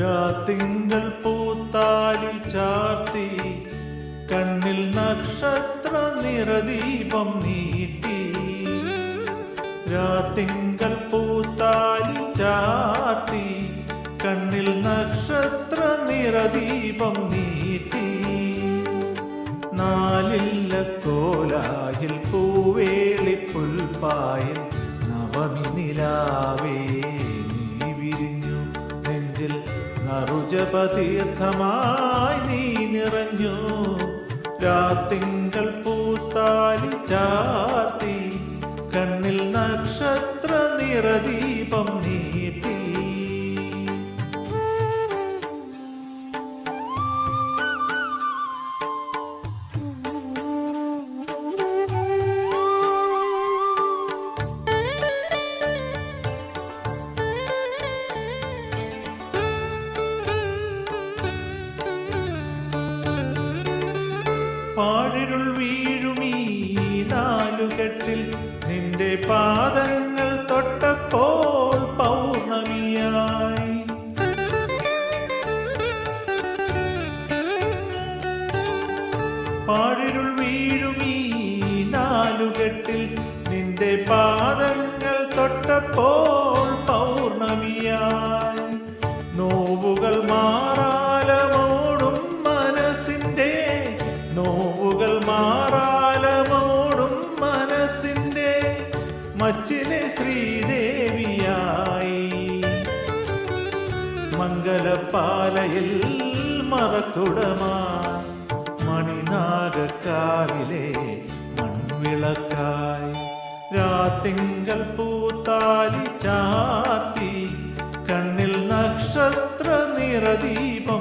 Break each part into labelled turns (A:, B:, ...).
A: രാത്തിങ്കൾ പൂത്താലി ചാർത്തി കണ്ണിൽ നക്ഷത്ര നിറദീപം നീട്ടി. രാത്തിങ്കൾ പൂത്താലി ചാർത്തി കണ്ണിൽ നക്ഷത്ര നിറദീപം നീട്ടി പുൽപ്പായിൽ നവമി നിലാവേ നീ വിരിഞ്ഞു നെഞ്ചിൽ നറുജപതീർത്ഥമായി നീ നിറഞ്ഞു. രാത്തിങ്കൾ പൂത്താലി ചാത്തി കണ്ണിൽ നക്ഷത്ര നിറദീപം പാഴിരുൾ വീഴുമീ നാലുകെട്ടിൽ നിന്റെ പാദങ്ങൾ തൊട്ടപ്പോൾ പൗർണമിയായി. പാഴിരുൾ വീഴുമീ നാലുകെട്ടിൽ നിന്റെ പാദങ്ങൾ തൊട്ടപ്പോൾ പൗർണമിയായി. നോവുകൾ മാറാലമോടും മച്ചിലെ ശ്രീദേവിയായി. മംഗലപ്പാലയിൽ മറക്കുടമായി മണിനാഗക്കാവിലെ മൺവിളക്കായി. രാത്തിങ്കൾ പൂത്താലി ചാത്തി കണ്ണിൽ നക്ഷത്ര നിറദീപം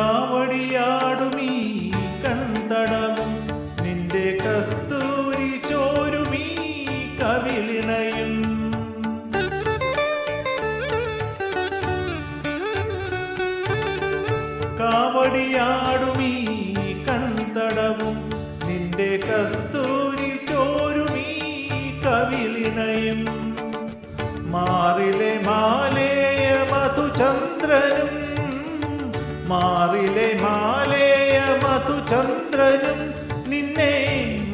A: കാവടിയാടുമീ കൺതടവും. നിന്റെ കസ്തൂരി ചോരുമീ കവിളിണയും. കാവടിയാടുമീ കൺതടവും. നിന്റെ കസ്തൂരി ചോരുമീ കവിളിണയും. മാറിലെ മാലേയ മധുചന്ദ്രനും മാറിലെ മാലേയ മധുചന്ദ്രനും നിന്നെ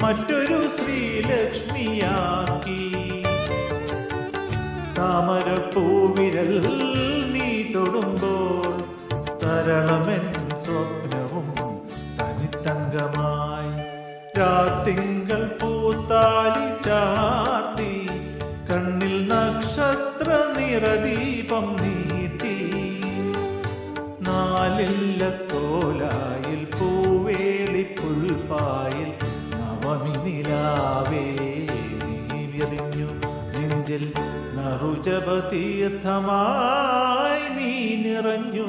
A: മറ്റൊരു ശ്രീലക്ഷ്മിയാക്കി. താമരപ്പൂവിരൽ നീ തൊടുമ്പോൾ തരളമെൻ സ്വപ്നവും തനിത്തങ്കമായി. രാത്തിങ്കൾ പൂത്താലി ചാർത്തി കണ്ണിൽ നക്ഷത്ര നിറദീപം നീട്ടി നാലില്ല കോലായിൽ പൂവേളി പുൽപ്പായിൽ നവമി നിലാവേ നീ വ്യതിഞ്ഞു നെഞ്ചിൽ നറുജപതീർത്ഥമായി നീ നിറഞ്ഞു.